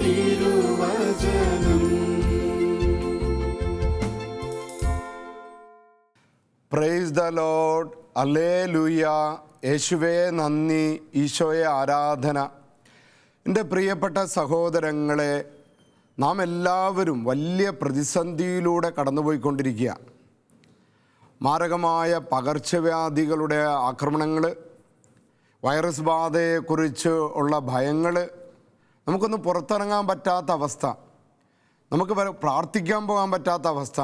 തിരുവചനം. Praise the load അലേ ലൂയ യേശുവേ നന്ദി. ഈശോയെ ആരാധന. എന്റെ പ്രിയപ്പെട്ട സഹോദരങ്ങളെ നാം എല്ലാവരും വലിയ പ്രതിസന്ധിയിലൂടെ കടന്നുപോയിക്കൊണ്ടിരിക്കുക. മാരകമായ പകർച്ചവ്യാധികളുടെ ആക്രമണങ്ങൾ വൈറസ് ബാധയെക്കുറിച്ച് ഉള്ള ഭയങ്ങൾ നമുക്കൊന്ന് പുറത്തിറങ്ങാൻ പറ്റാത്ത അവസ്ഥ. നമുക്ക് പ്രാർത്ഥിക്കാൻ പോകാൻ പറ്റാത്ത അവസ്ഥ.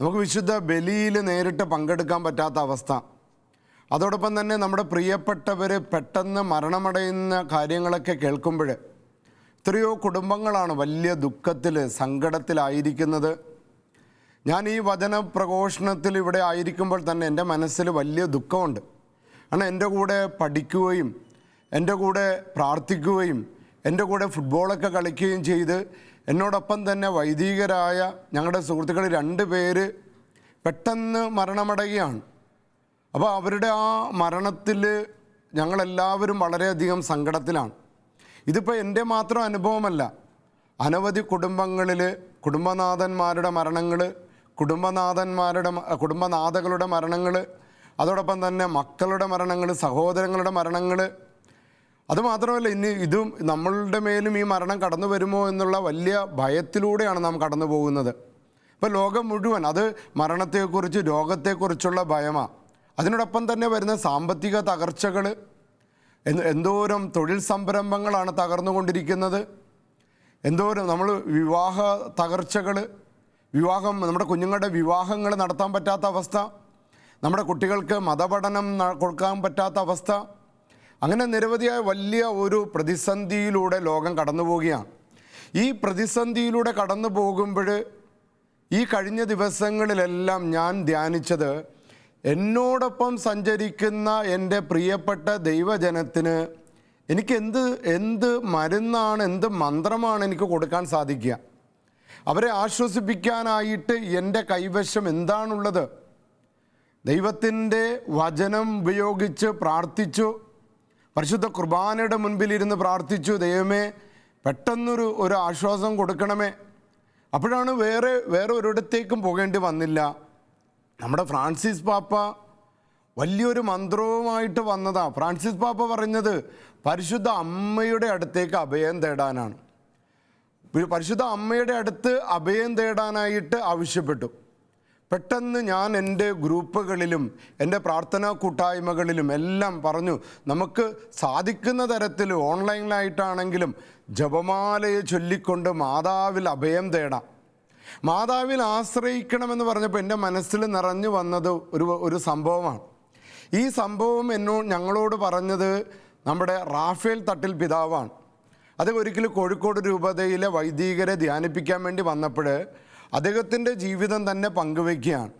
നമുക്ക് വിശുദ്ധ ബലിയിൽ നേരിട്ട് പങ്കെടുക്കാൻ പറ്റാത്ത അവസ്ഥ. അതോടൊപ്പം തന്നെ നമ്മുടെ പ്രിയപ്പെട്ടവർ പെട്ടെന്ന് മരണമടയുന്ന കാര്യങ്ങളൊക്കെ കേൾക്കുമ്പോൾ എത്രയോ കുടുംബങ്ങളാണ് വലിയ ദുഃഖത്തിൽ സങ്കടത്തിലായിരിക്കുന്നത്. ഞാൻ ഈ വചന പ്രഘോഷണത്തിൽ ഇവിടെ ആയിരിക്കുമ്പോൾ തന്നെ എന്റെ മനസ്സിൽ വലിയ ദുഃഖമുണ്ട്. കാരണം എന്റെ കൂടെ പഠിക്കുകയും എന്റെ കൂടെ പ്രാർത്ഥിക്കുകയും എന്റെ കൂടെ ഫുട്ബോളൊക്കെ കളിക്കുകയും ചെയ്ത് എന്നോടൊപ്പം തന്നെ വൈദികരായ ഞങ്ങളുടെ സുഹൃത്തുക്കൾ രണ്ട് പേര് പെട്ടെന്ന് മരണമടയുകയാണ്. അപ്പോൾ അവരുടെ ആ മരണത്തിൽ ഞങ്ങളെല്ലാവരും വളരെയധികം സങ്കടത്തിലാണ്. ഇതിപ്പോൾ എന്റെ മാത്രം അനുഭവമല്ല. അനവധി കുടുംബങ്ങളിൽ കുടുംബനാഥന്മാരുടെ മരണങ്ങൾ കുടുംബനാഥന്മാരുടെ കുടുംബനാഥകളുടെ മരണങ്ങൾ അതോടൊപ്പം തന്നെ മക്കളുടെ മരണങ്ങൾ സഹോദരങ്ങളുടെ മരണങ്ങൾ അതുമാത്രമല്ല ഇനി ഇതും നമ്മളുടെ മേലും ഈ മരണം കടന്നു വരുമോ എന്നുള്ള വലിയ ഭയത്തിലൂടെയാണ് നാം കടന്നു പോകുന്നത്. ഇപ്പോൾ ലോകം മുഴുവൻ അത് മരണത്തെക്കുറിച്ച് രോഗത്തെക്കുറിച്ചുള്ള ഭയമാണ് അതിനോടൊപ്പം തന്നെ വരുന്ന സാമ്പത്തിക തകർച്ചകൾ എന്ത് എന്തോരം തൊഴിൽ സംരംഭങ്ങളാണ് തകർന്നുകൊണ്ടിരിക്കുന്നത്. എന്തോരം നമ്മൾ വിവാഹ തകർച്ചകൾ വിവാഹം നമ്മുടെ കുഞ്ഞുങ്ങളുടെ വിവാഹങ്ങൾ നടത്താൻ പറ്റാത്ത അവസ്ഥ. നമ്മുടെ കുട്ടികൾക്ക് മതപഠനം കൊടുക്കാൻ പറ്റാത്ത അവസ്ഥ. അങ്ങനെ നിരവധിയായ വലിയ ഒരു പ്രതിസന്ധിയിലൂടെ ലോകം കടന്നു പോവുകയാണ് ഈ പ്രതിസന്ധിയിലൂടെ കടന്നു പോകുമ്പോൾ ഈ കഴിഞ്ഞ ദിവസങ്ങളിലെല്ലാം ഞാൻ ധ്യാനിച്ചത് എന്നോടൊപ്പം സഞ്ചരിക്കുന്ന എന്റെ പ്രിയപ്പെട്ട ദൈവജനത്തിന് എനിക്ക് എന്ത് എന്ത് മരുന്നാണ് എന്ത് മന്ത്രമാണ് എനിക്ക് കൊടുക്കാൻ സാധിക്കുക? അവരെ ആശ്വസിപ്പിക്കാനായിട്ട് എന്റെ കൈവശം എന്താണുള്ളത്? ദൈവത്തിന്റെ വചനം ഉപയോഗിച്ച് പ്രാർത്ഥിച്ചു. പരിശുദ്ധ കുർബാനയുടെ മുൻപിലിരുന്ന് പ്രാർത്ഥിച്ചു ദൈവമേ പെട്ടെന്നൊരു ഒരു ആശ്വാസം കൊടുക്കണമേ. അപ്പോഴാണ് വേറെ വേറെ ഒരിടത്തേക്കും പോകേണ്ടി വന്നില്ല. നമ്മുടെ ഫ്രാൻസിസ് പാപ്പ വലിയൊരു മന്ത്രവുമായിട്ട് വന്നതാ. ഫ്രാൻസിസ് പാപ്പ പറഞ്ഞത് പരിശുദ്ധ അമ്മയുടെ അടുത്തേക്ക് അഭയം തേടാനാണ്. പരിശുദ്ധ അമ്മയുടെ അടുത്ത് അഭയം തേടാനായിട്ട് ആവശ്യപ്പെട്ടു. പെട്ടെന്ന് ഞാൻ എന്റെ ഗ്രൂപ്പുകളിലും എന്റെ പ്രാർത്ഥനാ കൂട്ടായ്മകളിലും എല്ലാം പറഞ്ഞു നമുക്ക് സാധിക്കുന്ന തരത്തിൽ ഓൺലൈനിലായിട്ടാണെങ്കിലും ജപമാലയെ ചൊല്ലിക്കൊണ്ട് മാതാവിൽ അഭയം തേടാം. മാതാവിൽ ആശ്രയിക്കണമെന്ന് പറഞ്ഞപ്പോൾ എന്റെ മനസ്സിൽ നിറഞ്ഞു വന്നത് ഒരു ഒരു സംഭവമാണ്. ഈ സംഭവം എന്നോ ഞങ്ങളോട് പറഞ്ഞത് നമ്മുടെ റാഫേൽ തട്ടിൽ പിതാവാണ്. അത് ഒരിക്കലും കോഴിക്കോട് രൂപതയിലെ വൈദികരെ ധ്യാനിപ്പിക്കാൻ വേണ്ടി വന്നപ്പോൾ അദ്ദേഹത്തിന്റെ ജീവിതം തന്നെ പങ്കുവയ്ക്കുകയാണ്.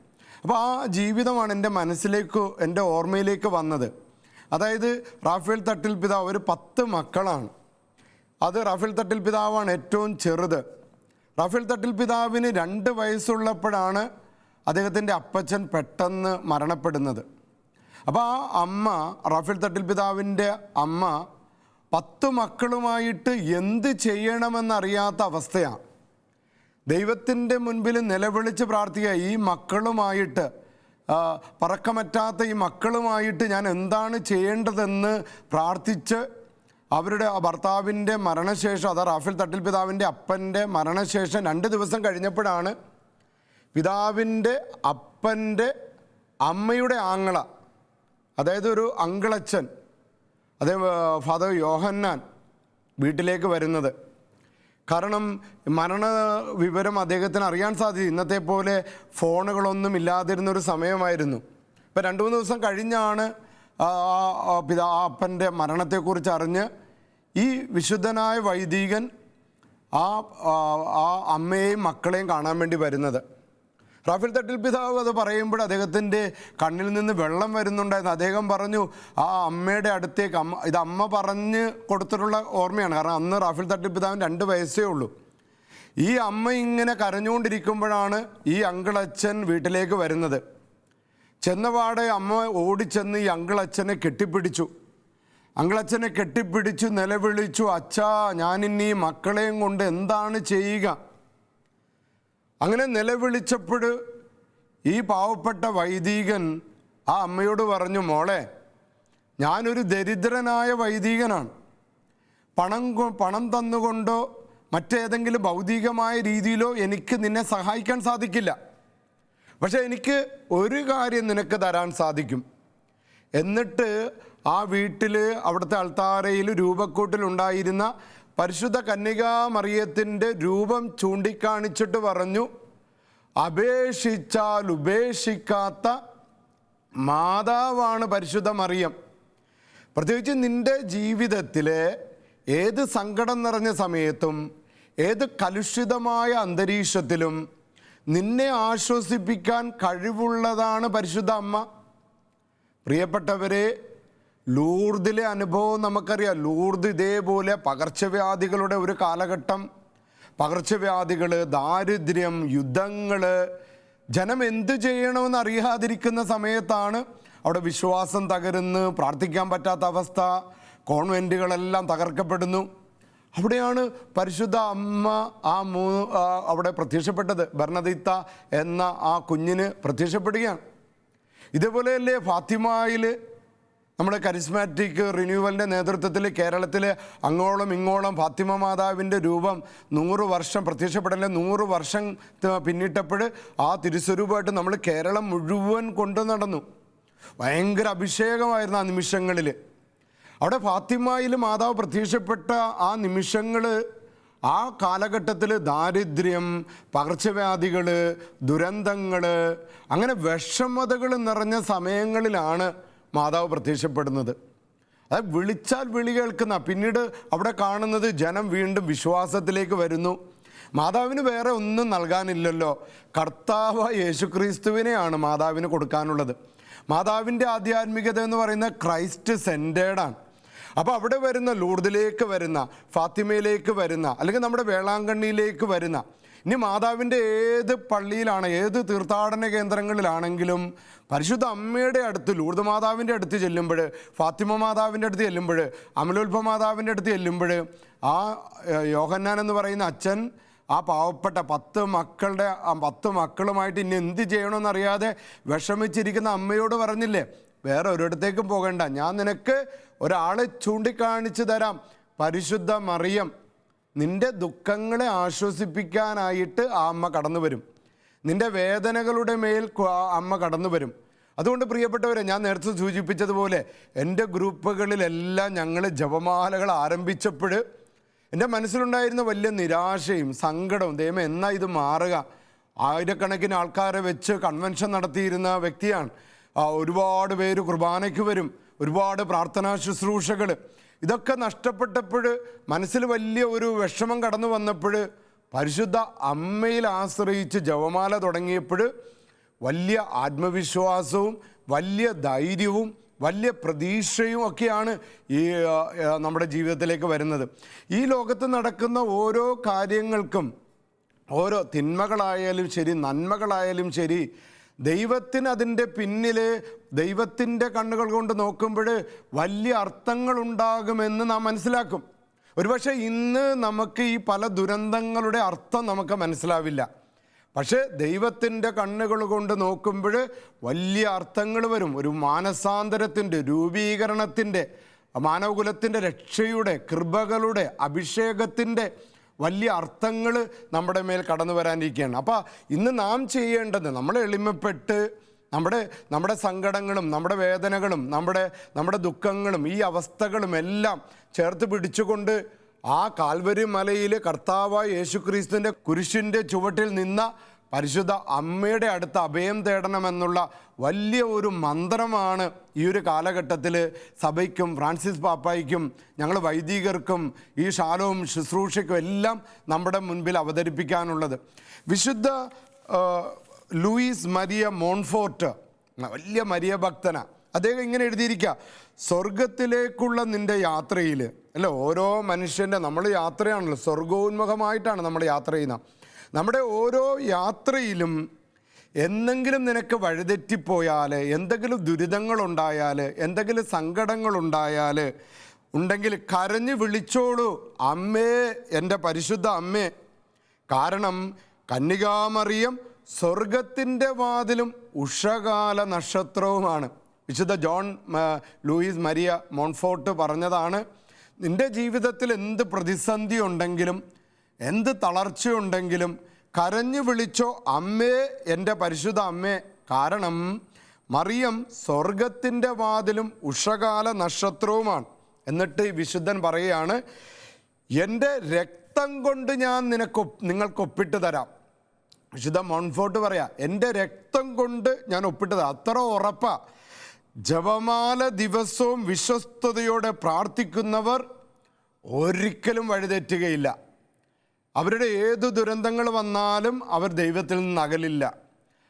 അപ്പോൾ ആ ജീവിതമാണ് എന്റെ മനസ്സിലേക്ക് എന്റെ ഓർമ്മയിലേക്ക് വന്നത്. അതായത് റാഫേൽ തട്ടിൽ പിതാവ് ഒരു പത്ത് മക്കളാണ്. അത് റാഫേൽ തട്ടിൽ പിതാവാണ് ഏറ്റവും ചെറുത്. റാഫേൽ തട്ടിൽ പിതാവിന് രണ്ട് വയസ്സുള്ളപ്പോഴാണ് അദ്ദേഹത്തിന്റെ അപ്പച്ചൻ പെട്ടെന്ന് മരണപ്പെടുന്നത്. അപ്പോൾ ആ അമ്മ റാഫേൽ തട്ടിൽ പിതാവിന്റെ അമ്മ പത്ത് മക്കളുമായിട്ട് എന്ത് ചെയ്യണമെന്നറിയാത്ത അവസ്ഥയാണ്. ദൈവത്തിന്റെ മുൻപിൽ നിലവിളിച്ച് പ്രാർത്ഥിക്കുക ഈ മക്കളുമായിട്ട് പറക്കമറ്റാത്ത ഈ മക്കളുമായിട്ട് ഞാൻ എന്താണ് ചെയ്യേണ്ടതെന്ന് പ്രാർത്ഥിച്ച് അവരുടെ ഭർത്താവിന്റെ മരണശേഷം അതാ റാഫേൽ തട്ടിൽ പിതാവിന്റെ അപ്പന്റെ മരണശേഷം രണ്ട് ദിവസം കഴിഞ്ഞപ്പോഴാണ് പിതാവിന്റെ അപ്പന്റെ അമ്മയുടെ ആങ്ങള അതായത് ഒരു അങ്കിളച്ചൻ അതേ ഫാദർ യോഹന്നാൻ വീട്ടിലേക്ക് വരുന്നത്. കാരണം മരണ വിവരം അദ്ദേഹത്തിന് അറിയാൻ സാധിച്ചു. ഇന്നത്തെ പോലെ ഫോണുകളൊന്നും ഇല്ലാതിരുന്നൊരു സമയമായിരുന്നു. ഇപ്പം രണ്ട് മൂന്ന് ദിവസം കഴിഞ്ഞാണ് പിതാ അപ്പന്റെ മരണത്തെക്കുറിച്ച് അറിഞ്ഞ് ഈ വിശുദ്ധനായ വൈദികൻ ആ ആ അമ്മയെയും മക്കളെയും കാണാൻ വേണ്ടി വരുന്നത്. റാഫേൽ തട്ടിൽ പിതാവ് അത് പറയുമ്പോൾ അദ്ദേഹത്തിന്റെ കണ്ണിൽ നിന്ന് വെള്ളം വരുന്നുണ്ടായിരുന്നു അദ്ദേഹം പറഞ്ഞു ആ അമ്മയുടെ അടുത്തേക്ക് അമ്മ ഇത് അമ്മ പറഞ്ഞ് കൊടുത്തിട്ടുള്ള ഓർമ്മയാണ്. കാരണം അന്ന് റാഫിൽ തട്ടിൽ പിതാവിന് രണ്ട് വയസ്സേ ഉള്ളൂ. ഈ അമ്മ ഇങ്ങനെ കരഞ്ഞുകൊണ്ടിരിക്കുമ്പോഴാണ് ഈ അങ്കിളച്ഛൻ വീട്ടിലേക്ക് വരുന്നത്. ചെന്നപാടെ അമ്മ ഓടിച്ചെന്ന് ഈ അങ്കിളച്ഛനെ കെട്ടിപ്പിടിച്ചു. അങ്കളച്ചനെ കെട്ടിപ്പിടിച്ചു നിലവിളിച്ചു അച്ഛാ ഞാനിന്നീ മക്കളെയും കൊണ്ട് എന്താണ് ചെയ്യുക? അങ്ങനെ നിലവിളിച്ചപ്പോൾ ഈ പാവപ്പെട്ട വൈദികൻ ആ അമ്മയോട് പറഞ്ഞു മോളെ ഞാനൊരു ദരിദ്രനായ വൈദികനാണ്. പണം പണം തന്നുകൊണ്ടോ മറ്റേതെങ്കിലും ഭൗതികമായ രീതിയിലോ എനിക്ക് നിന്നെ സഹായിക്കാൻ സാധിക്കില്ല. പക്ഷേ എനിക്ക് ഒരു കാര്യം നിനക്ക് തരാൻ സാധിക്കും. എന്നിട്ട് ആ വീട്ടിൽ അവിടുത്തെ അൾത്താരയിൽ രൂപക്കൂട്ടിലുണ്ടായിരുന്ന പരിശുദ്ധ കന്യകാ മറിയത്തിന്റെ രൂപം ചൂണ്ടിക്കാണിച്ചിട്ട് പറഞ്ഞു അപേക്ഷിച്ചാൽ ഉപേക്ഷിക്കാത്ത മാതാവാണ് പരിശുദ്ധ മറിയം. പ്രത്യേകിച്ച് നിന്റെ ജീവിതത്തിലെ ഏത് സങ്കടം നിറഞ്ഞ സമയത്തും ഏത് കലുഷിതമായ അന്തരീക്ഷത്തിലും നിന്നെ ആശ്വസിപ്പിക്കാൻ കഴിവുള്ളതാണ് പരിശുദ്ധ അമ്മ. പ്രിയപ്പെട്ടവരെ ലൂർദിലെ അനുഭവം നമുക്കറിയാം. ലൂർദ് ഇതേപോലെ പകർച്ചവ്യാധികളുടെ ഒരു കാലഘട്ടം. പകർച്ചവ്യാധികൾ ദാരിദ്ര്യം യുദ്ധങ്ങൾ ജനം എന്ത് ചെയ്യണമെന്ന് അറിയാതിരിക്കുന്ന സമയത്താണ് അവിടെ വിശ്വാസം തകരുന്ന് പ്രാർത്ഥിക്കാൻ പറ്റാത്ത അവസ്ഥ കോൺവെന്റുകളെല്ലാം തകർക്കപ്പെടുന്നു. അവിടെയാണ് പരിശുദ്ധ അമ്മ ആ മൂ അവിടെ പ്രത്യക്ഷപ്പെട്ടത്. ഭരണദിത്ത എന്ന ആ കുഞ്ഞിന് പ്രത്യക്ഷപ്പെടുകയാണ്. ഇതേപോലെയല്ലേ ഫാത്തിമയിൽ നമ്മുടെ കരിസ്മാറ്റിക് റിന്യൂവലിന്റെ നേതൃത്വത്തിൽ കേരളത്തിൽ അങ്ങോളം ഇങ്ങോളം ഫാത്തിമ മാതാവിന്റെ രൂപം നൂറ് വർഷം പ്രത്യക്ഷപ്പെടലെ നൂറ് വർഷം പിന്നിട്ടപ്പോൾ ആ തിരുസ്വരൂപമായിട്ട് നമ്മൾ കേരളം മുഴുവൻ കൊണ്ടു നടന്നു. ഭയങ്കര അഭിഷേകമായിരുന്നു ആ നിമിഷങ്ങളിൽ അവിടെ ഫാത്തിമയിൽ മാതാവ് പ്രത്യക്ഷപ്പെട്ട ആ നിമിഷങ്ങൾ ആ കാലഘട്ടത്തിൽ ദാരിദ്ര്യം പകർച്ചവ്യാധികൾ ദുരന്തങ്ങൾ അങ്ങനെ വിഷമതകൾ നിറഞ്ഞ സമയങ്ങളിലാണ് മാതാവ് പ്രത്യക്ഷപ്പെടുന്നത്. അത് വിളിച്ചാൽ വിളി കേൾക്കുന്ന പിന്നീട് അവിടെ കാണുന്നത് ജനം വീണ്ടും വിശ്വാസത്തിലേക്ക് വരുന്നു. മാതാവിന് വേറെ ഒന്നും നൽകാനില്ലല്ലോ. കർത്താവ് യേശുക്രിസ്തുവിനെയാണ് മാതാവിന് കൊടുക്കാനുള്ളത്. മാതാവിന്റെ ആധ്യാത്മികത എന്ന് പറയുന്നത് ക്രൈസ്റ്റ് സെന്റേഡാണ്. അപ്പോൾ അവിടെ വരുന്ന ലൂർദിലേക്ക് വരുന്ന ഫാത്തിമയിലേക്ക് വരുന്ന അല്ലെങ്കിൽ നമ്മുടെ വേളാങ്കണ്ണിയിലേക്ക് വരുന്ന ഇനി മാതാവിന്റെ ഏത് പള്ളിയിലാണ് ഏത് തീർത്ഥാടന കേന്ദ്രങ്ങളിലാണെങ്കിലും പരിശുദ്ധ അമ്മയുടെ അടുത്ത് ലൂർദ് മാതാവിന്റെ അടുത്ത് ചെല്ലുമ്പോൾ ഫാത്തിമ മാതാവിന്റെ അടുത്ത് ചെല്ലുമ്പോൾ അമലോത്ഭ മാതാവിന്റെ അടുത്ത് ചെല്ലുമ്പോൾ ആ യോഹന്നാൻ എന്ന് പറയുന്ന അച്ഛൻ ആ പാവപ്പെട്ട പത്ത് മക്കളുടെ ആ പത്ത് മക്കളുമായിട്ട് ഇനി എന്ത് ചെയ്യണമെന്നറിയാതെ വിഷമിച്ചിരിക്കുന്ന അമ്മയോട് പറഞ്ഞില്ലേ വേറെ ഒരിടത്തേക്കും പോകണ്ട. ഞാൻ നിനക്ക് ഒരാളെ ചൂണ്ടിക്കാണിച്ചു തരാം. പരിശുദ്ധ മറിയം. നിന്റെ ദുഃഖങ്ങളെ ആശ്വസിപ്പിക്കാനായിട്ട് ആ അമ്മ കടന്നു വരും നിന്റെ വേദനകളുടെ മേൽ അമ്മ കടന്നു വരും അതുകൊണ്ട് പ്രിയപ്പെട്ടവരെ ഞാൻ നേരത്തെ സൂചിപ്പിച്ചതുപോലെ എന്റെ ഗ്രൂപ്പുകളിലെല്ലാം ഞങ്ങൾ ജപമാലകൾ ആരംഭിച്ചപ്പോൾ എന്റെ മനസ്സിലുണ്ടായിരുന്ന വലിയ നിരാശയും സങ്കടവും ദൈവം എന്നാ ഇത് മാറുക? ആയിരക്കണക്കിന് ആൾക്കാരെ വെച്ച് കൺവെൻഷൻ നടത്തിയിരുന്ന വ്യക്തിയാണ്. ഒരുപാട് പേര് കുർബാനയ്ക്ക് വരും. ഒരുപാട് പ്രാർത്ഥനാ ശുശ്രൂഷകൾ ഇതൊക്കെ നഷ്ടപ്പെട്ടപ്പോൾ മനസ്സിൽ വലിയ ഒരു വിഷമം കടന്നു വന്നപ്പോൾ പരിശുദ്ധ അമ്മയിൽ ആശ്രയിച്ച് ജവമാല തുടങ്ങിയപ്പോൾ വലിയ ആത്മവിശ്വാസവും വലിയ ധൈര്യവും വലിയ പ്രതീക്ഷയും ഒക്കെയാണ് ഈ നമ്മുടെ ജീവിതത്തിലേക്ക് വരുന്നത്. ഈ ലോകത്ത് നടക്കുന്ന ഓരോ കാര്യങ്ങൾക്കും ഓരോ തിന്മകളായാലും ശരി നന്മകളായാലും ശരി ദൈവത്തിന് അതിന്റെ പിന്നിൽ ദൈവത്തിന്റെ കണ്ണുകൾ കൊണ്ട് നോക്കുമ്പോൾ വലിയ അർത്ഥങ്ങളുണ്ടാകുമെന്ന് നാം മനസ്സിലാക്കും. ഒരുപക്ഷെ ഇന്ന് നമുക്ക് ഈ പല ദുരന്തങ്ങളുടെ അർത്ഥം നമുക്ക് മനസ്സിലാവില്ല. പക്ഷേ ദൈവത്തിന്റെ കണ്ണുകൾ കൊണ്ട് നോക്കുമ്പോൾ വലിയ അർത്ഥങ്ങൾ വരും. ഒരു മാനസാന്തരത്തിന്റെ രൂപീകരണത്തിന്റെ മാനവകുലത്തിന്റെ രക്ഷയുടെ കൃപകളുടെ അഭിഷേകത്തിന്റെ വലിയ അർത്ഥങ്ങൾ നമ്മുടെ മേൽ കടന്നു വരാനിരിക്കുകയാണ്. അപ്പോൾ ഇന്ന് നാം ചെയ്യേണ്ടത് നമ്മൾ എളിമപ്പെട്ട് നമ്മുടെ നമ്മുടെ സങ്കടങ്ങളും നമ്മുടെ വേദനകളും നമ്മുടെ നമ്മുടെ ദുഃഖങ്ങളും ഈ അവസ്ഥകളും എല്ലാം ചേർത്ത് പിടിച്ചുകൊണ്ട് ആ കാൽവരി മലയിലെ കർത്താവായ യേശുക്രിസ്തുവിന്റെ കുരിശിന്റെ ചുവട്ടിൽ നിന്ന പരിശുദ്ധ അമ്മയുടെ അടുത്ത് അഭയം തേടണമെന്നുള്ള വലിയ ഒരു മന്ത്രമാണ് ഈ ഒരു കാലഘട്ടത്തിൽ സഭയ്ക്കും ഫ്രാൻസിസ് പാപ്പായ്ക്കും ഞങ്ങൾ വൈദികർക്കും ഈ ശാലവും ശുശ്രൂഷയ്ക്കും എല്ലാം നമ്മുടെ മുൻപിൽ അവതരിപ്പിക്കാനുള്ളത്. വിശുദ്ധ ലൂയിസ് മരിയ മോൺഫോർട്ട് വലിയ മരിയ ഭക്തന. അദ്ദേഹം ഇങ്ങനെ എഴുതിയിരിക്കുക സ്വർഗത്തിലേക്കുള്ള നിന്റെ യാത്രയിൽ അല്ല ഓരോ മനുഷ്യന്റെ നമ്മൾ യാത്രയാണല്ലോ സ്വർഗോന്മുഖമായിട്ടാണ് നമ്മൾ യാത്ര ചെയ്യുന്നത്. നമ്മുടെ ഓരോ യാത്രയിലും എന്തെങ്കിലും നിനക്ക് വഴിതെറ്റിപ്പോയാൽ എന്തെങ്കിലും ദുരിതങ്ങളുണ്ടായാൽ എന്തെങ്കിലും സങ്കടങ്ങളുണ്ടായാൽ ഉണ്ടെങ്കിൽ കരഞ്ഞു വിളിച്ചോളൂ അമ്മേ എന്റെ പരിശുദ്ധ അമ്മേ. കാരണം കന്യകാമറിയം സ്വർഗത്തിന്റെ വാതിലും ഉഷകാല നക്ഷത്രവുമാണ്. വിശുദ്ധ ജോൺ ലൂയിസ് മരിയ മോൺഫോർട്ട് പറഞ്ഞതാണ് നിന്റെ ജീവിതത്തിൽ എന്ത് പ്രതിസന്ധി ഉണ്ടെങ്കിലും എന്ത് തളർച്ചയുണ്ടെങ്കിലും കരഞ്ഞു വിളിച്ചോ അമ്മേ എന്റെ പരിശുദ്ധ അമ്മേ. കാരണം മറിയം സ്വർഗത്തിന്റെ വാതിലും ഉഷകാല നക്ഷത്രവുമാണ്. എന്നിട്ട് വിശുദ്ധൻ പറയുകയാണ് എന്റെ രക്തം കൊണ്ട് ഞാൻ നിനക്ക് നിങ്ങൾക്ക് ഒപ്പിട്ട് തരാം. വിശുദ്ധ മോൺഫോർട്ട് പറയാ എന്റെ രക്തം കൊണ്ട് ഞാൻ ഒപ്പിട്ട് തരാം. അത്ര ഉറപ്പാ. ജപമാല ദിവസവും വിശ്വസ്തയോടെ പ്രാർത്ഥിക്കുന്നവർ ഒരിക്കലും വഴിതെറ്റുകയില്ല. അവരുടെ ഏത് ദുരന്തങ്ങൾ വന്നാലും അവർ ദൈവത്തിൽ നിന്ന് അകലില്ല.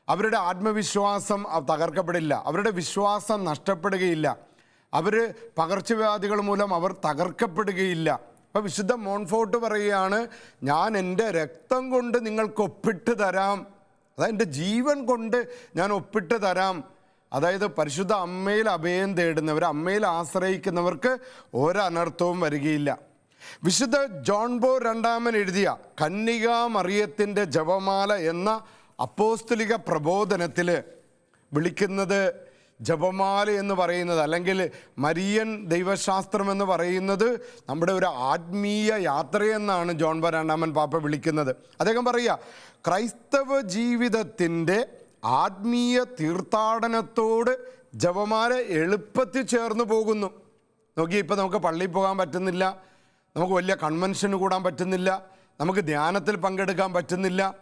അവരുടെ ആത്മവിശ്വാസം തകർക്കപ്പെടില്ല. അവരുടെ വിശ്വാസം നഷ്ടപ്പെടുകയില്ല. അവർ പകർച്ചവ്യാധികൾ മൂലം അവർ തകർക്കപ്പെടുകയില്ല. അപ്പം വിശുദ്ധ മോൺഫോർട്ട് പറയുകയാണ് ഞാൻ എന്റെ രക്തം കൊണ്ട് നിങ്ങൾക്ക് ഒപ്പിട്ട് തരാം. അതായത് എന്റെ ജീവൻ കൊണ്ട് ഞാൻ ഒപ്പിട്ട് തരാം. അതായത് പരിശുദ്ധ അമ്മയിൽ അഭയം തേടുന്നവർ അമ്മയിൽ ആശ്രയിക്കുന്നവർക്ക് ഒരനർത്ഥവും വരികയില്ല. വിശുദ്ധ ജോൺ ബോ രണ്ടാമൻ എഴുതിയ കന്യകാ മറിയത്തിന്റെ ജപമാല എന്ന അപ്പോസ്തലിക പ്രബോധനത്തിൽ വിളിക്കുന്നത് ജപമാല എന്ന് പറയുന്നത് അല്ലെങ്കിൽ മരിയൻ ദൈവശാസ്ത്രം എന്ന് പറയുന്നത് നമ്മുടെ ഒരു ആത്മീയ യാത്രയെന്നാണ് ജോൺ ബോ രണ്ടാമൻ പാപ്പ വിളിക്കുന്നത്. അദ്ദേഹം പറയുക ക്രൈസ്തവ ജീവിതത്തിന്റെ ആത്മീയ തീർത്ഥാടനത്തോട് ജപമാല എളുപ്പത്തിൽ ചേർന്ന് പോകുന്നു. നോക്കി ഇപ്പം നമുക്ക് പള്ളിയിൽ പോകാൻ പറ്റുന്നില്ല. നമുക്ക് വലിയ കൺവെൻഷന് കൂടാൻ പറ്റുന്നില്ല. നമുക്ക് ധ്യാനത്തിൽ പങ്കെടുക്കാൻ പറ്റുന്നില്ല.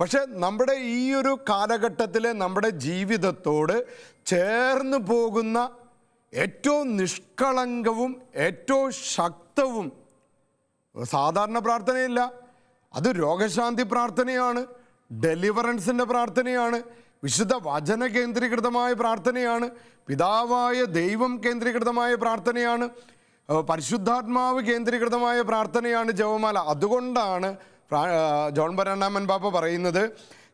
പക്ഷെ നമ്മുടെ ഈ ഒരു കാലഘട്ടത്തിൽ നമ്മുടെ ജീവിതത്തോട് ചേർന്ന് പോകുന്ന ഏറ്റവും നിഷ്കളങ്കവും ഏറ്റവും ശക്തവും സാധാരണ പ്രാർത്ഥനയില്ല. അത് രോഗശാന്തി പ്രാർത്ഥനയാണ് ഡെലിവറൻസിന്റെ പ്രാർത്ഥനയാണ് വിശുദ്ധ വചന കേന്ദ്രീകൃതമായ പ്രാർത്ഥനയാണ് പിതാവായ ദൈവം കേന്ദ്രീകൃതമായ പ്രാർത്ഥനയാണ്. പരിശുദ്ധാത്മാവ് കേന്ദ്രീകൃതമായ പ്രാർത്ഥനയാണ് ജപമാല. അതുകൊണ്ടാണ് ജോൺ ബരണ്ണാമൻ ബാബ പറയുന്നത്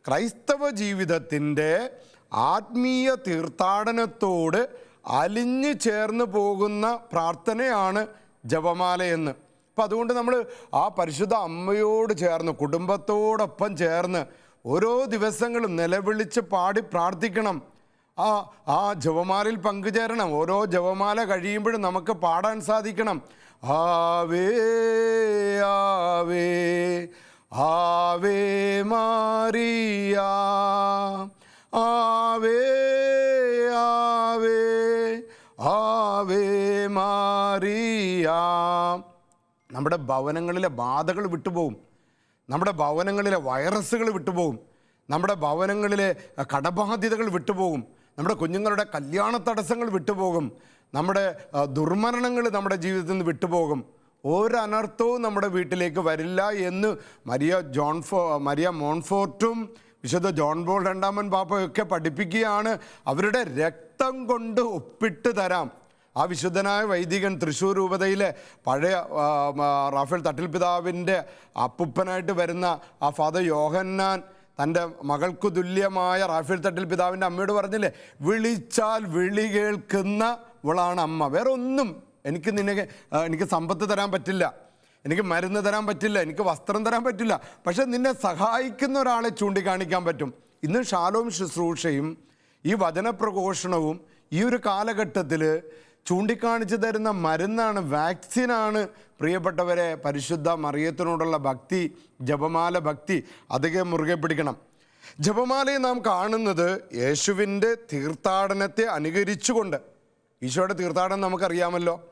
ക്രൈസ്തവ ജീവിതത്തിന്റെ ആത്മീയ തീർത്ഥാടനത്തോട് അലിഞ്ഞു ചേർന്ന് പോകുന്ന പ്രാർത്ഥനയാണ് ജപമാല എന്ന്. അപ്പം അതുകൊണ്ട് നമ്മൾ ആ പരിശുദ്ധ അമ്മയോട് ചേർന്ന് കുടുംബത്തോടൊപ്പം ചേർന്ന് ഓരോ ദിവസങ്ങളും നിലവിളിച്ച് പാടി പ്രാർത്ഥിക്കണം. ആ ആ ജപമാലയിൽ പങ്കുചേരണം. ഓരോ ജവമാല കഴിയുമ്പോഴും നമുക്ക് പാടാൻ സാധിക്കണം. ആവേ ആവേ ആവേ മാറിയ ആവേ ആവേ ആവേ മാറിയ. നമ്മുടെ ഭവനങ്ങളിലെ ബാധകൾ വിട്ടുപോകും. നമ്മുടെ ഭവനങ്ങളിലെ വൈറസുകൾ വിട്ടുപോകും. നമ്മുടെ ഭവനങ്ങളിലെ കടബാധ്യതകൾ വിട്ടുപോകും. നമ്മുടെ കുഞ്ഞുങ്ങളുടെ കല്യാണ തടസ്സങ്ങൾ വിട്ടുപോകും. നമ്മുടെ ദുർമരണങ്ങൾ നമ്മുടെ ജീവിതത്തിൽ നിന്ന് വിട്ടുപോകും. ഒരനർത്ഥവും നമ്മുടെ വീട്ടിലേക്ക് വരില്ല എന്ന് മരിയ ജോൺ ഫോ മരിയ മോൺഫോർട്ടും വിശുദ്ധ ജോൺ ബോൾ രണ്ടാമൻ പാപ്പയൊക്കെ പഠിപ്പിക്കുകയാണ്. അവരുടെ രക്തം കൊണ്ട് ഒപ്പിട്ട് തരാം. ആ വിശുദ്ധനായ വൈദികൻ തൃശ്ശൂർ രൂപതയിലെ പഴയ റാഫേൽ തട്ടിൽ പിതാവിന്റെ അപ്പുപ്പനായിട്ട് വരുന്ന ആ ഫാദർ യോഹന്നാൻ തന്റെ മകൾക്കു തുല്യമായ റാഫേൽ തട്ടിൽ പിതാവിന്റെ അമ്മയോട് പറഞ്ഞില്ലേ വിളിച്ചാൽ വിളി കേൾക്കുന്ന ഇവളാണ് അമ്മ. വേറെ ഒന്നും എനിക്ക് നിനക്ക് എനിക്ക് സമ്പത്ത് തരാൻ പറ്റില്ല. എനിക്ക് മരുന്ന് തരാൻ പറ്റില്ല. എനിക്ക് വസ്ത്രം തരാൻ പറ്റില്ല. പക്ഷെ നിന്നെ സഹായിക്കുന്ന ഒരാളെ ചൂണ്ടിക്കാണിക്കാൻ പറ്റും. ഇന്ന് ഷാലോം ശുശ്രൂഷയും ഈ വചനപ്രഘോഷണവും ഈ ഒരു കാലഘട്ടത്തിൽ ചൂണ്ടിക്കാണിച്ചു തരുന്ന മരുന്നാണ് വാക്സിനാണ് പ്രിയപ്പെട്ടവരെ. പരിശുദ്ധ മറിയത്തിനോടുള്ള ഭക്തി ജപമാല ഭക്തി അധികം മുറുകെ പിടിക്കണം. ജപമാലയെ നാം കാണുന്നത് യേശുവിന്റെ തീർത്ഥാടനത്തെ അനുകരിച്ചുകൊണ്ട്. ഈശോയുടെ തീർത്ഥാടനം നമുക്കറിയാമല്ലോ.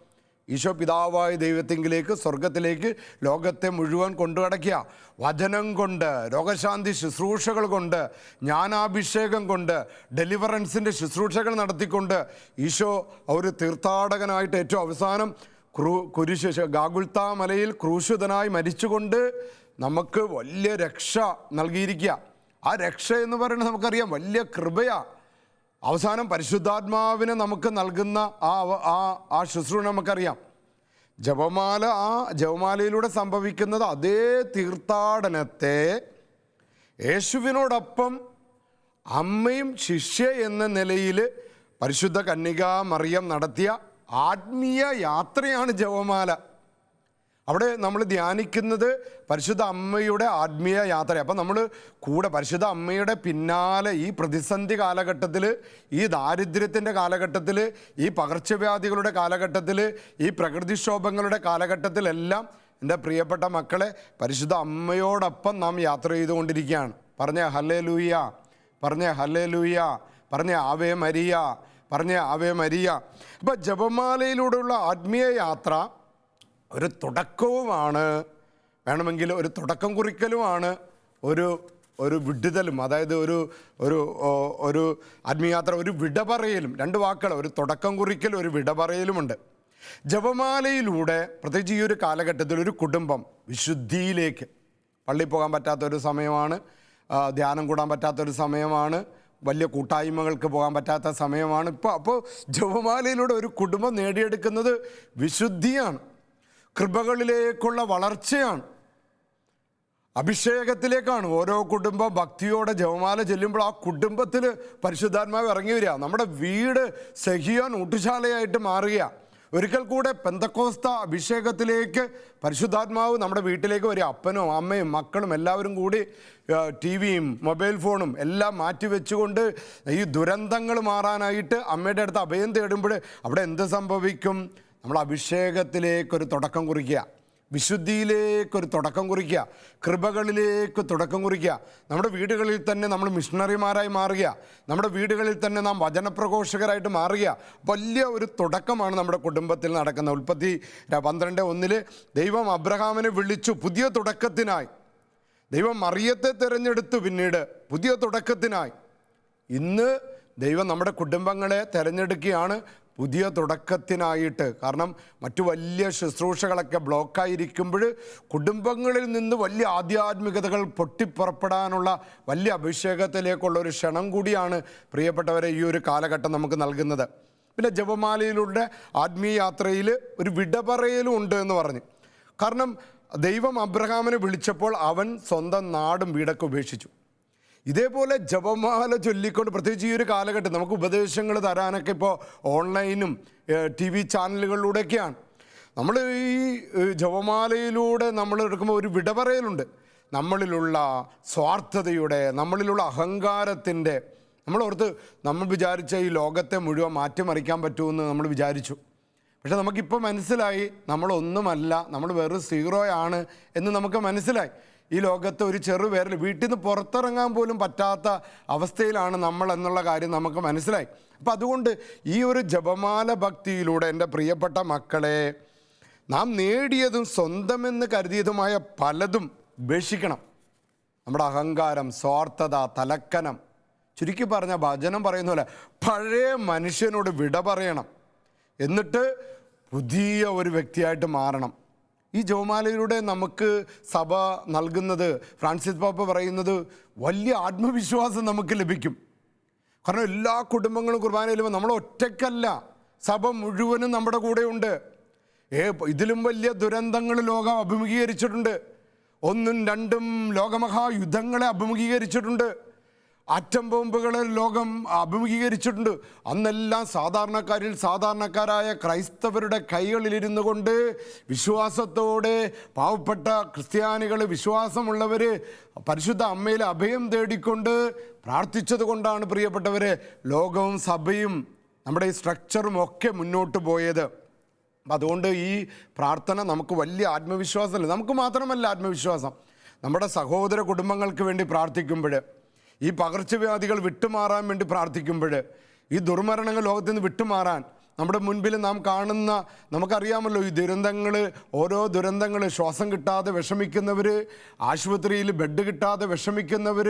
ഈശോ പിതാവായ ദൈവത്തെങ്കിലേക്ക് സ്വർഗത്തിലേക്ക് ലോകത്തെ മുഴുവൻ കൊണ്ടുകടക്കുക വചനം കൊണ്ട് രോഗശാന്തി ശുശ്രൂഷകൾ കൊണ്ട് ജ്ഞാനാഭിഷേകം കൊണ്ട് ഡെലിവറൻസിന്റെ ശുശ്രൂഷകൾ നടത്തിക്കൊണ്ട് ഈശോ ഒരു തീർത്ഥാടകനായിട്ട് ഏറ്റവും അവസാനം ക്രൂ കുരിശ് ഗാഗുൽത്ത മലയിൽ ക്രൂശിതനായി മരിച്ചുകൊണ്ട് നമുക്ക് വലിയ രക്ഷ നൽകിയിരിക്കുക. ആ രക്ഷ എന്ന് പറയുന്നത് നമുക്കറിയാം വലിയ കൃപയാണ് അവസാനം പരിശുദ്ധാത്മാവിനെ നമുക്ക് നൽകുന്ന ആ ആ ആ ശുശ്രൂഷ നമുക്കറിയാം. ജപമാല ആ ജപമാലയിലൂടെ സംഭവിക്കുന്നത് അതേ തീർത്ഥാടനത്തെ യേശുവിനോടൊപ്പം അമ്മയും ശിഷ്യ എന്ന നിലയിൽ പരിശുദ്ധ കന്യക മറിയം നടത്തിയ ആത്മീയ യാത്രയാണ് ജപമാല. അവിടെ നമ്മൾ ധ്യാനിക്കുന്നത് പരിശുദ്ധ അമ്മയുടെ ആത്മീയ യാത്ര അപ്പം നമ്മൾ കൂടെ പരിശുദ്ധ അമ്മയുടെ പിന്നാലെ ഈ പ്രതിസന്ധി കാലഘട്ടത്തിൽ ഈ ദാരിദ്ര്യത്തിന്റെ കാലഘട്ടത്തിൽ ഈ പകർച്ചവ്യാധികളുടെ കാലഘട്ടത്തിൽ ഈ പ്രകൃതിക്ഷോഭങ്ങളുടെ കാലഘട്ടത്തിലെല്ലാം എന്റെ പ്രിയപ്പെട്ട മക്കളെ പരിശുദ്ധ അമ്മയോടൊപ്പം നാം യാത്ര ചെയ്തുകൊണ്ടിരിക്കുകയാണ്. പറഞ്ഞ ഹലേ ലൂയ പറഞ്ഞ ഹലേ ലൂയ പറഞ്ഞ ആവേ മരിയ പറഞ്ഞ ആവേ മരിയ. അപ്പം ജപമാലയിലൂടെയുള്ള ആത്മീയ യാത്ര ഒരു തുടക്കവുമാണ്. വേണമെങ്കിൽ ഒരു തുടക്കം കുറിക്കലുമാണ്. ഒരു ഒരു വിടുതലും അതായത് ഒരു ഒരു ഒരു ആത്മീയാത്ര ഒരു വിട പറയലും രണ്ട് വാക്കുകൾ ഒരു തുടക്കം കുറിക്കലും ഒരു വിട പറയലുമുണ്ട് ജപമാലയിലൂടെ പ്രത്യേകിച്ച് ഈ ഒരു കാലഘട്ടത്തിൽ ഒരു കുടുംബം വിശുദ്ധിയിലേക്ക് പള്ളിയിൽ പോകാൻ പറ്റാത്തൊരു സമയമാണ് ധ്യാനം കൂടാൻ പറ്റാത്തൊരു സമയമാണ് വലിയ കൂട്ടായ്മകൾക്ക് പോകാൻ പറ്റാത്ത സമയമാണ്. ഇപ്പോൾ അപ്പോൾ ജപമാലയിലൂടെ ഒരു കുടുംബം നേടിയെടുക്കുന്നത് വിശുദ്ധിയാണ്. കൃപകളിലേക്കുള്ള വളർച്ചയാണ്. അഭിഷേകത്തിലേക്കാണ് ഓരോ കുടുംബം ഭക്തിയോടെ ജവമാല ചെല്ലുമ്പോൾ ആ കുടുംബത്തിൽ പരിശുദ്ധാത്മാവ് ഇറങ്ങി വരിക. നമ്മുടെ വീട് സഹിയോൻ ഊട്ടുശാലയായിട്ട് മാറുക ഒരിക്കൽ കൂടെ പെന്തക്കോസ്ത അഭിഷേകത്തിലേക്ക് പരിശുദ്ധാത്മാവ് നമ്മുടെ വീട്ടിലേക്ക് വരിക. അപ്പനും അമ്മയും മക്കളും എല്ലാവരും കൂടി ടി വിയും മൊബൈൽ ഫോണും എല്ലാം മാറ്റി വെച്ചുകൊണ്ട് ഈ ദുരന്തങ്ങൾ മാറാനായിട്ട് അമ്മയുടെ അടുത്ത് അഭയം തേടുമ്പോൾ അവിടെ എന്ത് സംഭവിക്കും? നമ്മൾ അഭിഷേകത്തിലേക്കൊരു തുടക്കം കുറിക്കുക. വിശുദ്ധിയിലേക്കൊരു തുടക്കം കുറിക്കുക. കൃപകളിലേക്ക് തുടക്കം കുറിക്കുക. നമ്മുടെ വീടുകളിൽ തന്നെ നമ്മൾ മിഷണറിമാരായി മാറുക. നമ്മുടെ വീടുകളിൽ തന്നെ നാം വചനപ്രഘോഷകരായിട്ട് മാറുക. വലിയ ഒരു തുടക്കമാണ് നമ്മുടെ കുടുംബത്തിൽ നടക്കുന്ന ഉൽപ്പത്തി പന്ത്രണ്ട് ഒന്നിൽ ദൈവം അബ്രഹാമിനെ വിളിച്ചു പുതിയ തുടക്കത്തിനായി. ദൈവം മറിയത്തെ തിരഞ്ഞെടുത്തു പിന്നീട് പുതിയ തുടക്കത്തിനായി. ഇന്ന് ദൈവം നമ്മുടെ കുടുംബങ്ങളെ തിരഞ്ഞെടുക്കുകയാണ്. പുതിയ തുടക്കത്തിനായിട്ട്. കാരണം മറ്റു വലിയ ശുശ്രൂഷകളൊക്കെ ബ്ലോക്കായിരിക്കുമ്പോൾ കുടുംബങ്ങളിൽ നിന്ന് വലിയ ആധ്യാത്മികതകൾ പൊട്ടിപ്പുറപ്പെടാനുള്ള വലിയ അഭിഷേകത്തിലേക്കുള്ള ഒരു ക്ഷണം കൂടിയാണ് പ്രിയപ്പെട്ടവരെ ഈ ഒരു കാലഘട്ടം നമുക്ക് നൽകുന്നത്. പിന്നെ ജപമാലയിലൂടെ ആത്മീയ യാത്രയിൽ ഒരു വിടപറയലും ഉണ്ട് എന്ന് പറഞ്ഞു. കാരണം ദൈവം അബ്രഹാമിനെ വിളിച്ചപ്പോൾ അവൻ സ്വന്തം നാടും വീടൊക്കെ ഉപേക്ഷിച്ചു. ഇതേപോലെ ജപമാല ചൊല്ലിക്കൊണ്ട് പ്രത്യേകിച്ച് ഈ ഒരു കാലഘട്ടം നമുക്ക് ഉപദേശങ്ങൾ തരാനൊക്കെ ഇപ്പോൾ ഓൺലൈനും ടി വി ചാനലുകളിലൂടെയൊക്കെയാണ്. നമ്മൾ ഈ ജപമാലയിലൂടെ നമ്മൾ എടുക്കുമ്പോൾ ഒരു വിട പറയലുണ്ട് നമ്മളിലുള്ള സ്വാർത്ഥതയുടെ നമ്മളിലുള്ള അഹങ്കാരത്തിന്റെ നമ്മൾ ഓർത്ത് നമ്മൾ വിചാരിച്ച ഈ ലോകത്തെ മുഴുവൻ മാറ്റിമറിക്കാൻ പറ്റുമെന്ന് നമ്മൾ വിചാരിച്ചു. പക്ഷെ നമുക്കിപ്പോൾ മനസ്സിലായി നമ്മളൊന്നുമല്ല നമ്മൾ വെറും സീറോയാണ് എന്ന് നമുക്ക് മനസ്സിലായി. ഈ ലോകത്ത് ഒരു ചെറു പേരിൽ വീട്ടിൽ നിന്ന് പുറത്തിറങ്ങാൻ പോലും പറ്റാത്ത അവസ്ഥയിലാണ് നമ്മൾ എന്നുള്ള കാര്യം നമുക്ക് മനസ്സിലായി. അപ്പം അതുകൊണ്ട് ഈ ഒരു ജപമാല ഭക്തിയിലൂടെ എന്റെ പ്രിയപ്പെട്ട മക്കളെ നാം നേടിയതും സ്വന്തമെന്ന് കരുതിയതുമായ പലതും ഉപേക്ഷിക്കണം. നമ്മുടെ അഹങ്കാരം സ്വാർത്ഥത തലക്കനം. ചുരുക്കി പറഞ്ഞ ഭജനം പറയുന്ന പോലെ പഴയ മനുഷ്യനോട് വിട പറയണം. എന്നിട്ട് പുതിയ ഒരു വ്യക്തിയായിട്ട് മാറണം. ഈ ജോമാലയിലൂടെ നമുക്ക് സഭ നൽകുന്നത് ഫ്രാൻസിസ് പാപ്പ പറയുന്നത് വലിയ ആത്മവിശ്വാസം നമുക്ക് ലഭിക്കും. കാരണം എല്ലാ കുടുംബങ്ങളും കുർബാന നമ്മൾ ഒറ്റയ്ക്കല്ല സഭ മുഴുവനും നമ്മുടെ കൂടെയുണ്ട്. ഏ ഇതിലും വലിയ ദുരന്തങ്ങൾ ലോകം അഭിമുഖീകരിച്ചിട്ടുണ്ട്. ഒന്നും രണ്ടും ലോകമഹായുദ്ധങ്ങളെ അഭിമുഖീകരിച്ചിട്ടുണ്ട്. ആറ്റം ബോംബുകളെ ലോകം അഭിമുഖീകരിച്ചിട്ടുണ്ട്. അന്നെല്ലാം സാധാരണക്കാരിൽ സാധാരണക്കാരായ ക്രൈസ്തവരുടെ കൈകളിലിരുന്നു കൊണ്ട് വിശ്വാസത്തോടെ പാവപ്പെട്ട ക്രിസ്ത്യാനികൾ വിശ്വാസമുള്ളവർ പരിശുദ്ധ അമ്മയിൽ അഭയം തേടിക്കൊണ്ട് പ്രാർത്ഥിച്ചത് കൊണ്ടാണ് പ്രിയപ്പെട്ടവരെ ലോകവും സഭയും നമ്മുടെ ഈ സ്ട്രക്ചറും ഒക്കെ മുന്നോട്ട് പോയത്. അതുകൊണ്ട് ഈ പ്രാർത്ഥന നമുക്ക് വലിയ ആത്മവിശ്വാസമല്ല. നമുക്ക് മാത്രമല്ല ആത്മവിശ്വാസം. നമ്മുടെ സഹോദര കുടുംബങ്ങൾക്ക് വേണ്ടി പ്രാർത്ഥിക്കുമ്പോൾ ഈ പകർച്ചവ്യാധികൾ വിട്ടുമാറാൻ വേണ്ടി പ്രാർത്ഥിക്കുമ്പോൾ ഈ ദുർമരണങ്ങൾ ലോകത്ത് നിന്ന് വിട്ടുമാറാൻ നമ്മുടെ മുൻപിൽ നാം കാണുന്ന നമുക്കറിയാമല്ലോ ഈ ദുരന്തങ്ങൾ ഓരോ ദുരന്തങ്ങൾ ശ്വാസം കിട്ടാതെ വിഷമിക്കുന്നവർ ആശുപത്രിയിൽ ബെഡ് കിട്ടാതെ വിഷമിക്കുന്നവർ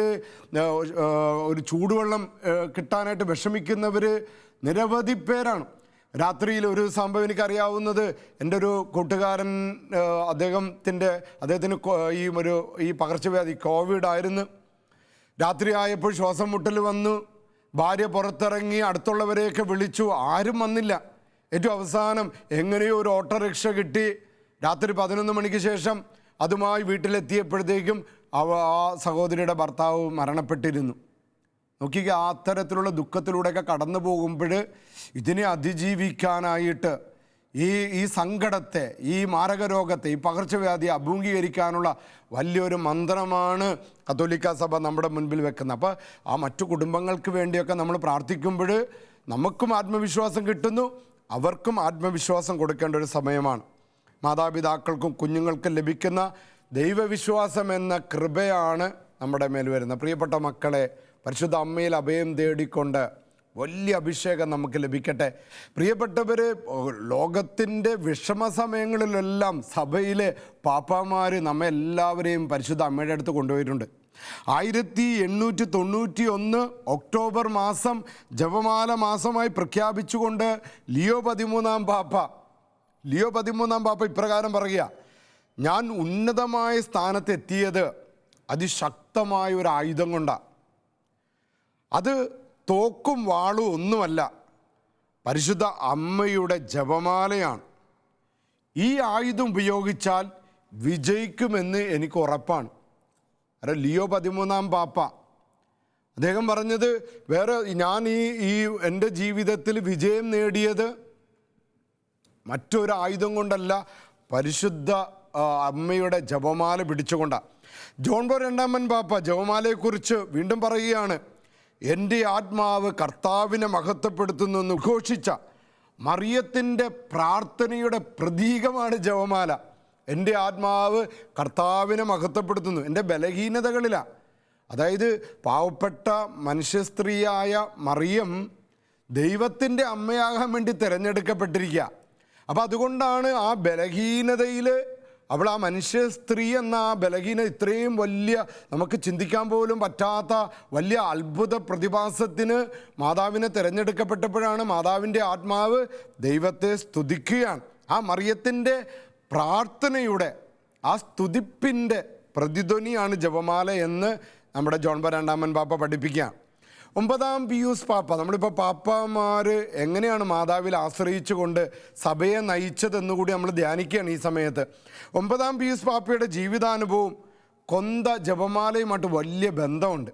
ഒരു ചൂടുവെള്ളം കിട്ടാനായിട്ട് വിഷമിക്കുന്നവർ നിരവധി പേരാണ്. രാത്രിയിൽ ഒരു സംഭവം എനിക്കറിയാവുന്നത് എന്റെ ഒരു കൂട്ടുകാരൻ അദ്ദേഹത്തിന്റെ അദ്ദേഹത്തിന് ഈ ഒരു ഈ പകർച്ചവ്യാധി കോവിഡ് ആയിരുന്നു രാത്രി ആയപ്പോൾ ശ്വാസം മുട്ടൽ വന്നു. ഭാര്യ പുറത്തിറങ്ങി അടുത്തുള്ളവരെയൊക്കെ വിളിച്ചു. ആരും വന്നില്ല. ഏറ്റവും അവസാനം എങ്ങനെയോ ഒരു ഓട്ടോറിക്ഷ കിട്ടി. രാത്രി പതിനൊന്ന് മണിക്ക് ശേഷം അതുമായി വീട്ടിലെത്തിയപ്പോഴത്തേക്കും അവ ആ സഹോദരിയുടെ ഭർത്താവ് മരണപ്പെട്ടിരുന്നു. നോക്കിക്കുക ആ തരത്തിലുള്ള ദുഃഖത്തിലൂടെയൊക്കെ കടന്നു പോകുമ്പോൾ ഇതിനെ അതിജീവിക്കാനായിട്ട് ഈ ഈ സങ്കടത്തെ ഈ മാരകരോഗത്തെ ഈ പകർച്ചവ്യാധിയെ അഭിമുഖീകരിക്കാനുള്ള വലിയൊരു മന്ത്രമാണ് കത്തോലിക്ക സഭ നമ്മുടെ മുൻപിൽ വെക്കുന്നത്. അപ്പോൾ ആ മറ്റു കുടുംബങ്ങൾക്ക് വേണ്ടിയൊക്കെ നമ്മൾ പ്രാർത്ഥിക്കുമ്പോൾ നമുക്കും ആത്മവിശ്വാസം കിട്ടുന്നു അവർക്കും ആത്മവിശ്വാസം കൊടുക്കേണ്ട ഒരു സമയമാണ്. മാതാപിതാക്കൾക്കും കുഞ്ഞുങ്ങൾക്കും ലഭിക്കുന്ന ദൈവവിശ്വാസം എന്ന കൃപയാണ് നമ്മുടെ മേൽ വരുന്നത്. പ്രിയപ്പെട്ട മക്കളെ പരിശുദ്ധ അമ്മയിൽ അഭയം തേടിക്കൊണ്ട് വലിയ അഭിഷേകം നമുക്ക് ലഭിക്കട്ടെ. പ്രിയപ്പെട്ടവർ ലോകത്തിന്റെ വിഷമ സമയങ്ങളിലെല്ലാം സഭയിലെ പാപ്പാമാർ നമ്മെ എല്ലാവരെയും പരിശുദ്ധ അമ്മയുടെ അടുത്ത് കൊണ്ടുപോയിട്ടുണ്ട്. ആയിരത്തി എണ്ണൂറ്റി തൊണ്ണൂറ്റി ഒന്ന് ഒക്ടോബർ മാസം ജപമാല മാസമായി പ്രഖ്യാപിച്ചുകൊണ്ട് ലിയോ പതിമൂന്നാം പാപ്പ ലിയോ പതിമൂന്നാം പാപ്പ ഇപ്രകാരം പറയുക ഞാൻ ഉന്നതമായ സ്ഥാനത്തെത്തിയത് അതിശക്തമായ ഒരു ആയുധം കൊണ്ടാണ് അത് തോക്കും വാളും ഒന്നുമല്ല. പരിശുദ്ധ അമ്മയുടെ ജപമാലയാണ്. ഈ ആയുധം ഉപയോഗിച്ചാൽ വിജയിക്കുമെന്ന് എനിക്ക് ഉറപ്പാണ്. അല്ല ലിയോ പതിമൂന്നാം പാപ്പ. അദ്ദേഹം പറഞ്ഞത് വേറെ ഞാൻ ഈ ഈ എന്റെ ജീവിതത്തിൽ വിജയം നേടിയത് മറ്റൊരു ആയുധം കൊണ്ടല്ല പരിശുദ്ധ അമ്മയുടെ ജപമാല പിടിച്ചുകൊണ്ടാണ് ജോൺ ബോ രണ്ടാമൻ പാപ്പ ജപമാലയെക്കുറിച്ച് വീണ്ടും പറയുകയാണ് എന്റെ ആത്മാവ് കർത്താവിനെ മഹത്വപ്പെടുത്തുന്നു എന്ന് ഉദ്ഘോഷിച്ച മറിയത്തിന്റെ പ്രാർത്ഥനയുടെ പ്രതീകമാണ് ജവമാല എന്റെ ആത്മാവ് കർത്താവിനെ മഹത്വപ്പെടുത്തുന്നു. എന്റെ ബലഹീനതകളിലാണ് അതായത് പാവപ്പെട്ട മനുഷ്യസ്ത്രീയായ മറിയം ദൈവത്തിന്റെ അമ്മയാകാൻ വേണ്ടി തിരഞ്ഞെടുക്കപ്പെട്ടിരിക്കുക. അപ്പോൾ അതുകൊണ്ടാണ് ആ ബലഹീനതയിൽ അവൾ ആ മനുഷ്യ സ്ത്രീ എന്ന ആ ബലഹീന ഇത്രയും വലിയ നമുക്ക് ചിന്തിക്കാൻ പോലും പറ്റാത്ത വലിയ അത്ഭുത പ്രതിഭാസത്തിന് മാതാവിനെ തിരഞ്ഞെടുക്കപ്പെട്ടപ്പോഴാണ് മാതാവിന്റെ ആത്മാവ് ദൈവത്തെ സ്തുതിക്കുകയാണ്. ആ മറിയത്തിന്റെ പ്രാർത്ഥനയുടെ ആ സ്തുതിപ്പിന്റെ പ്രതിധ്വനിയാണ് ജപമാല എന്ന് നമ്മുടെ ജോൺ രണ്ടാമൻ പാപ്പ പഠിപ്പിക്കുക ഒമ്പതാം പിയൂസ് പാപ്പ. നമ്മളിപ്പോൾ പാപ്പമാർ എങ്ങനെയാണ് മാതാവിൽ ആശ്രയിച്ചുകൊണ്ട് സഭയെ നയിച്ചതെന്ന് കൂടി നമ്മൾ ധ്യാനിക്കുകയാണ് ഈ സമയത്ത്. ഒമ്പതാം പിയൂസ് പാപ്പയുടെ ജീവിതാനുഭവം കൊന്ത ജപമാലയുമായിട്ട് വലിയ ബന്ധമുണ്ട്.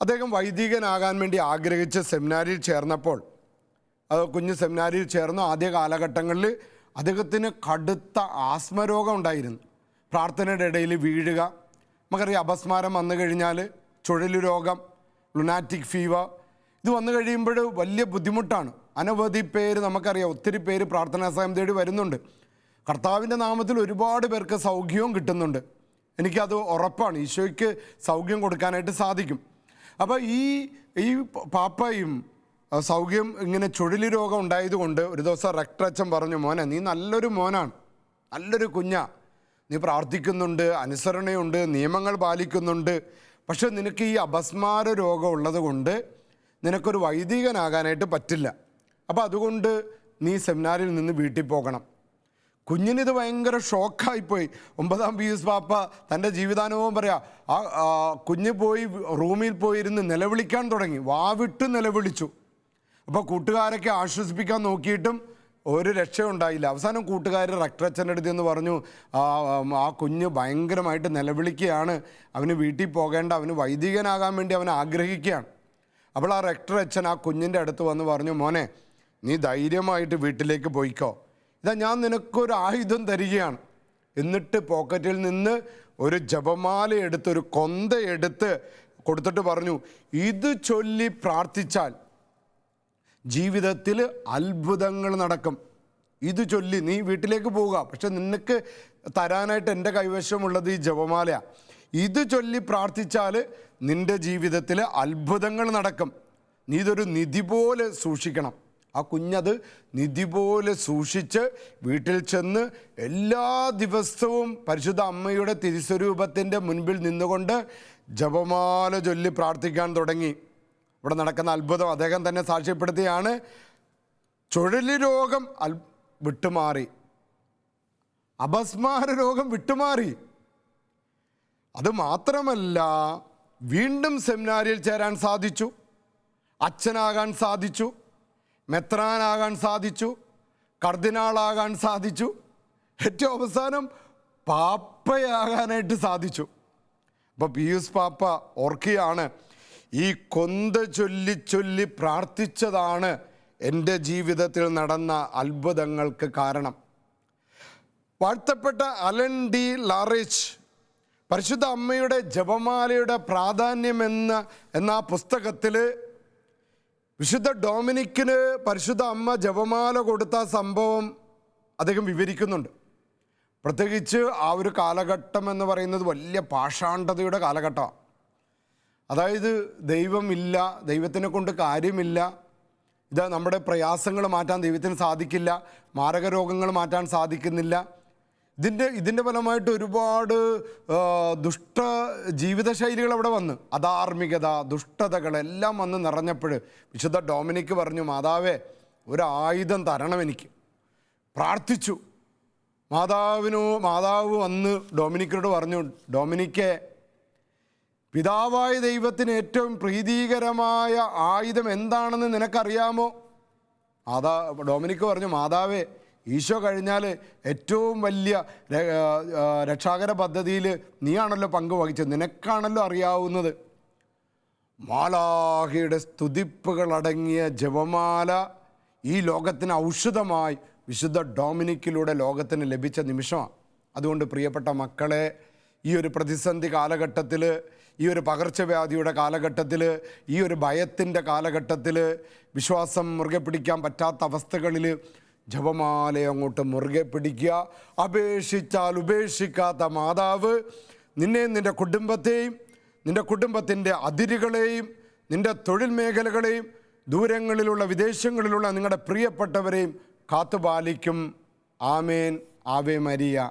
അദ്ദേഹം വൈദികനാകാൻ വേണ്ടി ആഗ്രഹിച്ച് സെമിനാരിൽ ചേർന്നപ്പോൾ അത് കുഞ്ഞ് സെമിനാരിയിൽ ചേർന്നു. ആദ്യ കാലഘട്ടങ്ങളിൽ അദ്ദേഹത്തിന് കടുത്ത ആസ്മരോഗം ഉണ്ടായിരുന്നു. പ്രാർത്ഥനയുടെ ഇടയിൽ വീഴുക നമുക്കറിയാം അപസ്മാരം വന്നു കഴിഞ്ഞാൽ ചുഴലു രോഗം ലുനാറ്റിക് ഫീവർ ഇത് വന്നു കഴിയുമ്പോൾ വലിയ ബുദ്ധിമുട്ടാണ്. അനവധി പേര് നമുക്കറിയാം. ഒത്തിരി പേര് പ്രാർത്ഥനാ സഹായം തേടി വരുന്നുണ്ട്. കർത്താവിന്റെ നാമത്തിൽ ഒരുപാട് പേർക്ക് സൗഖ്യവും കിട്ടുന്നുണ്ട്. എനിക്കത് ഉറപ്പാണ്. ഈശോയ്ക്ക് സൗഖ്യം കൊടുക്കാനായിട്ട് സാധിക്കും. അപ്പോൾ ഈ ഈ പാപ്പയും സൗഖ്യം ഇങ്ങനെ ചുഴലി രോഗം ഉണ്ടായതുകൊണ്ട് ഒരു ദിവസം റക്ടറച്ചൻ പറഞ്ഞു മോനെ നീ നല്ലൊരു മോനാണ്. നല്ലൊരു കുഞ്ഞാ. നീ പ്രാർത്ഥിക്കുന്നുണ്ട് അനുസരണയുണ്ട് നിയമങ്ങൾ പാലിക്കുന്നുണ്ട്. പക്ഷെ നിനക്ക് ഈ അപസ്മാര രോഗം ഉള്ളത് കൊണ്ട് നിനക്കൊരു വൈദികനാകാനായിട്ട് പറ്റില്ല. അപ്പോൾ അതുകൊണ്ട് നീ സെമിനാറിൽ നിന്ന് വീട്ടിൽ പോകണം. കുഞ്ഞിനിത് ഭയങ്കര ഷോക്കായിപ്പോയി. ഒമ്പതാം പി എസ് പാപ്പ തന്റെ ജീവിതാനുഭവം പറയാ ആ, കുഞ്ഞ് പോയി റൂമിൽ പോയിരുന്ന് നിലവിളിക്കാൻ തുടങ്ങി. വാവിട്ട് നിലവിളിച്ചു. അപ്പോൾ കൂട്ടുകാരൊക്കെ ആശ്വസിപ്പിക്കാൻ നോക്കിയിട്ടും ഒരു രക്ഷയുണ്ടായില്ല അവസാനം കൂട്ടുകാർ റക്ടറച്ചന്റെ അടുത്ത് എന്ന് പറഞ്ഞു "ആ, കുഞ്ഞ് ഭയങ്കരമായിട്ട് നിലവിളിക്കുകയാണ്. അവന് വീട്ടിൽ പോകേണ്ട അവന് വൈദികനാകാൻ വേണ്ടി അവൻ ആഗ്രഹിക്കുകയാണ്. അപ്പോൾ ആ റക്ടർ അച്ഛൻ ആ കുഞ്ഞിന്റെ അടുത്ത് വന്ന് പറഞ്ഞു മോനെ നീ ധൈര്യമായിട്ട് വീട്ടിലേക്ക് പോയിക്കോ. ഇതാ ഞാൻ നിനക്കൊരു ആയുധം തരികയാണ്. എന്നിട്ട് പോക്കറ്റിൽ നിന്ന് ഒരു ജപമാല എടുത്ത് ഒരു കൊന്ത എടുത്ത് കൊടുത്തിട്ട് പറഞ്ഞു ഇത് ചൊല്ലി പ്രാർത്ഥിച്ചാൽ ജീവിതത്തിൽ അത്ഭുതങ്ങൾ നടക്കും. ഇത് ചൊല്ലി നീ വീട്ടിലേക്ക് പോവുക. പക്ഷെ നിനക്ക് തരാനായിട്ട് എന്റെ കൈവശമുള്ളത് ഈ ജപമാലയാണ് ഇത് ചൊല്ലി പ്രാർത്ഥിച്ചാൽ നിന്റെ ജീവിതത്തിൽ അത്ഭുതങ്ങൾ നടക്കും. നീ ഇതൊരു നിധി പോലെ സൂക്ഷിക്കണം. ആ കുഞ്ഞത് നിധി പോലെ സൂക്ഷിച്ച് വീട്ടിൽ ചെന്ന് എല്ലാ ദിവസവും പരിശുദ്ധ അമ്മയുടെ തിരുസ്വരൂപത്തിന്റെ മുൻപിൽ നിന്നുകൊണ്ട് ജപമാല ചൊല്ലി പ്രാർത്ഥിക്കാൻ തുടങ്ങി. ഇവിടെ നടക്കുന്ന അത്ഭുതം അദ്ദേഹം തന്നെ സാക്ഷ്യപ്പെടുത്തിയാണ്. ചുഴലി രോഗം അൽ വിട്ടുമാറി. അപസ്മാര രോഗം വിട്ടുമാറി. അത് മാത്രമല്ല വീണ്ടും സെമിനാരിയിൽ ചേരാൻ സാധിച്ചു. അച്ഛനാകാൻ സാധിച്ചു. മെത്രാനാകാൻ സാധിച്ചു. കർദിനാളാകാൻ സാധിച്ചു. ഏറ്റവും അവസാനം പാപ്പയാകാനായിട്ട് സാധിച്ചു. അപ്പോൾ പിയൂസ് പാപ്പ ഓർക്കുകയാണ് ഈ കൊന്ത ചൊല്ലി ചൊല്ലി പ്രാർത്ഥിച്ചതാണ് എന്റെ ജീവിതത്തിൽ നടന്ന അത്ഭുതങ്ങൾക്ക് കാരണം. വാഴ്ത്തപ്പെട്ട അലൻ ഡി ലാറിച്ച് പരിശുദ്ധ അമ്മയുടെ ജപമാലയുടെ പ്രാധാന്യം എന്ന ആ പുസ്തകത്തിൽ വിശുദ്ധ ഡൊമിനിക്കിന് പരിശുദ്ധ അമ്മ ജപമാല കൊടുത്ത സംഭവം അദ്ദേഹം വിവരിക്കുന്നുണ്ട്. പ്രത്യേകിച്ച് ആ ഒരു കാലഘട്ടം എന്ന് പറയുന്നത് വലിയ പാഷാണ്ഡതയുടെ കാലഘട്ടമാണ്. അതായത് ദൈവമില്ല ദൈവത്തിനെ കൊണ്ട് കാര്യമില്ല. ഇത് നമ്മുടെ പ്രയാസങ്ങൾ മാറ്റാൻ ദൈവത്തിന് സാധിക്കില്ല മാരക രോഗങ്ങൾ മാറ്റാൻ സാധിക്കുന്നില്ല. ഇതിന്റെ ഇതിന്റെ ഫലമായിട്ട് ഒരുപാട് ദുഷ്ട ജീവിതശൈലികൾ അവിടെ വന്ന്. അധാർമികത ദുഷ്ടതകൾ എല്ലാം വന്ന് നിറഞ്ഞപ്പോൾ വിശുദ്ധ ഡോമിനിക്ക് പറഞ്ഞു മാതാവേ ഒരായുധം തരണം എനിക്ക്. പ്രാർത്ഥിച്ചു. മാതാവിനോ മാതാവ് വന്ന് ഡൊമിനിക്കിനോട് പറഞ്ഞു ഡൊമിനിക്കെ പിതാവായ ദൈവത്തിന് ഏറ്റവും പ്രീതികരമായ ആയുധം എന്താണെന്ന് നിനക്കറിയാമോ? മാതാ ഡൊമിനിക്ക് പറഞ്ഞു മാതാവേ ഈശോ കഴിഞ്ഞാൽ ഏറ്റവും വലിയ രക്ഷാകര പദ്ധതിയിൽ നീയാണല്ലോ പങ്കുവഹിച്ചത് നിനക്കാണല്ലോ അറിയാവുന്നത്. മാലാഹിയുടെ സ്തുതിപ്പുകളടങ്ങിയ ജപമാല ഈ ലോകത്തിന് ഔഷധമായി വിശുദ്ധ ഡൊമിനിക്കിലൂടെ ലോകത്തിന് ലഭിച്ച നിമിഷമാണ്. അതുകൊണ്ട് പ്രിയപ്പെട്ട മക്കളെ ഈ ഒരു പ്രതിസന്ധി കാലഘട്ടത്തിൽ ഈ ഒരു പകർച്ചവ്യാധിയുടെ കാലഘട്ടത്തിൽ ഈ ഒരു ഭയത്തിന്റെ കാലഘട്ടത്തിൽ വിശ്വാസം മുറുകെ പിടിക്കാൻ പറ്റാത്ത അവസ്ഥകളിൽ ജപമാല അങ്ങോട്ട് മുറുകെ പിടിക്കുക. അപേക്ഷിച്ചാൽ ഉപേക്ഷിക്കാത്ത മാതാവ് നിന്നെ നിന്റെ കുടുംബത്തെയും നിന്റെ കുടുംബത്തിന്റെ അതിരുകളെയും നിന്റെ തൊഴിൽ മേഖലകളെയും ദൂരങ്ങളിലുള്ള വിദേശങ്ങളിലുള്ള നിങ്ങളുടെ പ്രിയപ്പെട്ടവരെയും കാത്തുപാലിക്കും. ആമേൻ. Ave Maria.